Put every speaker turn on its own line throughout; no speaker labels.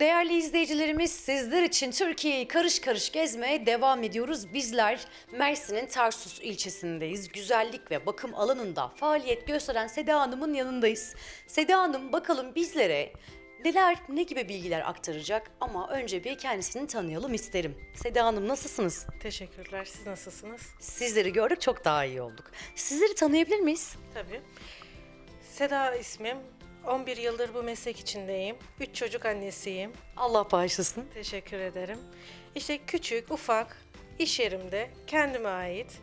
Değerli izleyicilerimiz sizler için Türkiye'yi karış karış gezmeye devam ediyoruz. Bizler Mersin'in Tarsus ilçesindeyiz. Güzellik ve bakım alanında faaliyet gösteren Seda Hanım'ın yanındayız. Seda Hanım bakalım bizlere neler, ne gibi bilgiler aktaracak ama önce bir kendisini tanıyalım isterim. Seda Hanım nasılsınız?
Teşekkürler. Siz nasılsınız?
Sizleri gördük çok daha iyi olduk. Sizleri tanıyabilir miyiz?
Tabii. Seda ismim. 11 yıldır bu meslek içindeyim. 3 çocuk annesiyim.
Allah bağışlasın.
Teşekkür ederim. İşte küçük, ufak iş yerimde kendime ait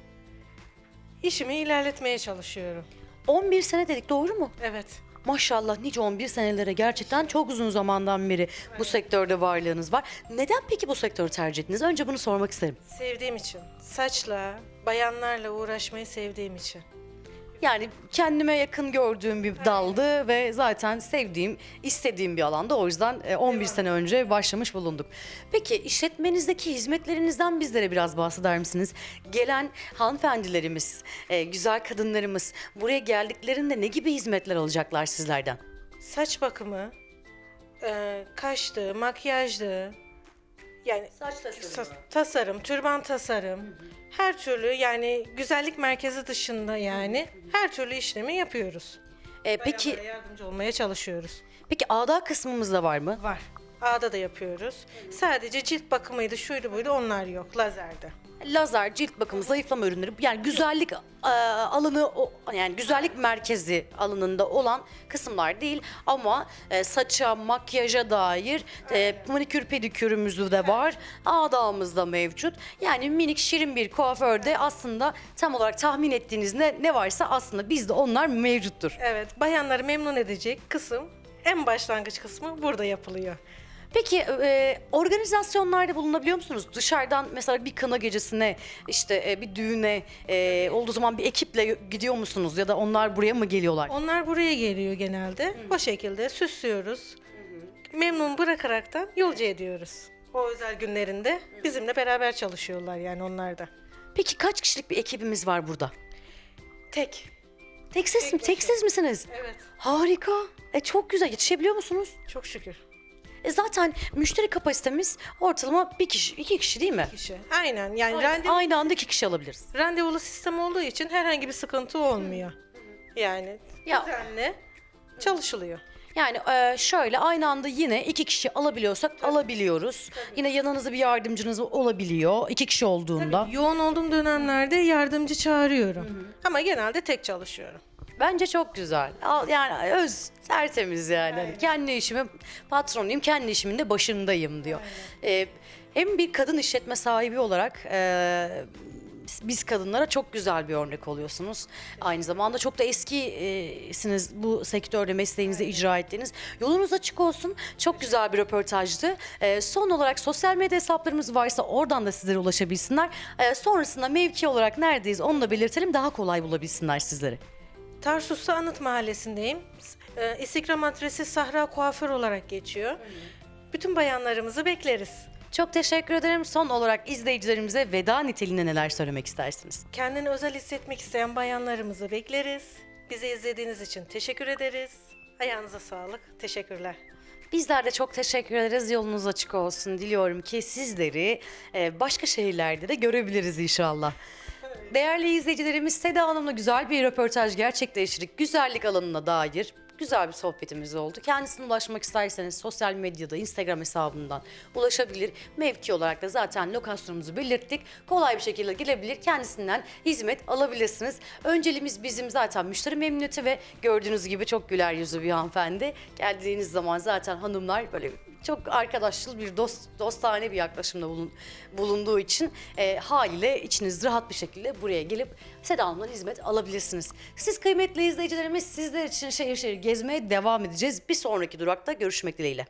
işimi ilerletmeye çalışıyorum.
11 sene dedik doğru mu?
Evet.
Maşallah nice 11 senelere gerçekten çok uzun zamandan beri bu sektörde varlığınız var. Neden peki bu sektörü tercih ettiniz? Önce bunu sormak isterim.
Sevdiğim için. Saçla, bayanlarla uğraşmayı sevdiğim için.
Yani kendime yakın gördüğüm bir daldı ve zaten sevdiğim, istediğim bir alanda. O yüzden e, 11 sene önce başlamış bulunduk. Peki işletmenizdeki hizmetlerinizden bizlere biraz bahseder misiniz? Gelen hanımefendilerimiz, e, güzel kadınlarımız buraya geldiklerinde ne gibi hizmetler alacaklar sizlerden?
Saç bakımı, e, kaştı, makyajdı, yani
Saç
Sa- tasarım, türban tasarım, her türlü yani güzellik merkezi dışında yani her türlü işlemi yapıyoruz.
E, peki,
Bayanlara yardımcı olmaya çalışıyoruz.
peki ağda kısmımız da var mı?
Var. Ağda da yapıyoruz. Sadece cilt bakımıydı, şuydu buydu onlar yok lazerde.
lazer, cilt bakımı, zayıflama ürünleri yani güzellik e, alanı o- yani güzellik merkezi alanında olan kısımlar değil ama e, saça, makyaja dair e, manikür pedikürümüzü de var. Ağdağımız da mevcut. Yani minik şirin bir kuaförde aslında tam olarak tahmin ettiğiniz ne, ne varsa aslında bizde onlar mevcuttur.
Evet, bayanları memnun edecek kısım en başlangıç kısmı burada yapılıyor.
Peki e, organizasyonlarda bulunabiliyor musunuz? Dışarıdan mesela bir kına gecesine, işte e, bir düğüne e, olduğu zaman bir ekiple gidiyor musunuz? Ya da onlar buraya mı geliyorlar?
Onlar buraya geliyor genelde. O şekilde süslüyoruz. Memnun bırakaraktan yolcu ediyoruz. O özel günlerinde bizimle beraber çalışıyorlar yani onlar da.
Peki kaç kişilik bir ekibimiz var burada?
Tek.
Tek siz mi? Tek siz misiniz?
Evet.
Harika. E çok güzel. Yetişebiliyor musunuz?
Çok şükür.
E zaten müşteri kapasitemiz ortalama bir kişi, iki kişi değil mi?
Kişi. Aynen yani
Aynen.
randevu,
Aynı anda iki kişi alabiliriz.
randevulu sistem olduğu için herhangi bir sıkıntı olmuyor. Yani
Ya-
düzenli çalışılıyor.
Yani e, şöyle aynı anda yine iki kişi alabiliyorsak alabiliyoruz. Yine yanınızda bir yardımcınız olabiliyor iki kişi olduğunda.
Yoğun olduğum dönemlerde yardımcı çağırıyorum. Ama genelde tek çalışıyorum.
Bence çok güzel. Al- Yani öz, tertemiz yani. Hani Kendi işimin patronuyum, kendi işimin de başındayım diyor. Ee, hem bir kadın işletme sahibi olarak e, biz kadınlara çok güzel bir örnek oluyorsunuz. Aynı zamanda çok da eskisiniz bu sektörde mesleğinizi icra ettiğiniz. Yolunuz açık olsun. Çok güzel bir röportajdı. Ee, son olarak sosyal medya hesaplarımız varsa oradan da sizlere ulaşabilsinler. Ee, sonrasında mevki olarak neredeyiz onu da belirtelim. Daha kolay bulabilsinler sizleri.
Tarsus'ta Anıt Mahallesi'ndeyim. Ee, İstikrem adresi Sahra Kuaför olarak geçiyor. Bütün bayanlarımızı bekleriz.
Çok teşekkür ederim. Son olarak izleyicilerimize veda niteliğinde neler söylemek istersiniz?
Kendini özel hissetmek isteyen bayanlarımızı bekleriz. Bizi izlediğiniz için teşekkür ederiz. Ayağınıza sağlık. Teşekkürler.
Bizler de çok teşekkür ederiz. Yolunuz açık olsun. Diliyorum ki sizleri e, başka şehirlerde de görebiliriz inşallah. Değerli izleyicilerimiz Seda Hanım'la güzel bir röportaj gerçekleştirdik. Güzellik alanına dair güzel bir sohbetimiz oldu. Kendisine ulaşmak isterseniz sosyal medyada, Instagram hesabından ulaşabilir. Mevki olarak da zaten lokasyonumuzu belirttik. Kolay bir şekilde gelebilir, kendisinden hizmet alabilirsiniz. Önceliğimiz bizim zaten müşteri memnuniyeti ve gördüğünüz gibi çok güler yüzlü bir hanımefendi. Geldiğiniz zaman zaten hanımlar böyle çok arkadaşçıl bir dost dostane bir yaklaşımda bulun, bulunduğu için e, haliyle içiniz rahat bir şekilde buraya gelip Seda Hanım'dan hizmet alabilirsiniz. Siz kıymetli izleyicilerimiz sizler için şehir şehir gezmeye devam edeceğiz. Bir sonraki durakta görüşmek dileğiyle.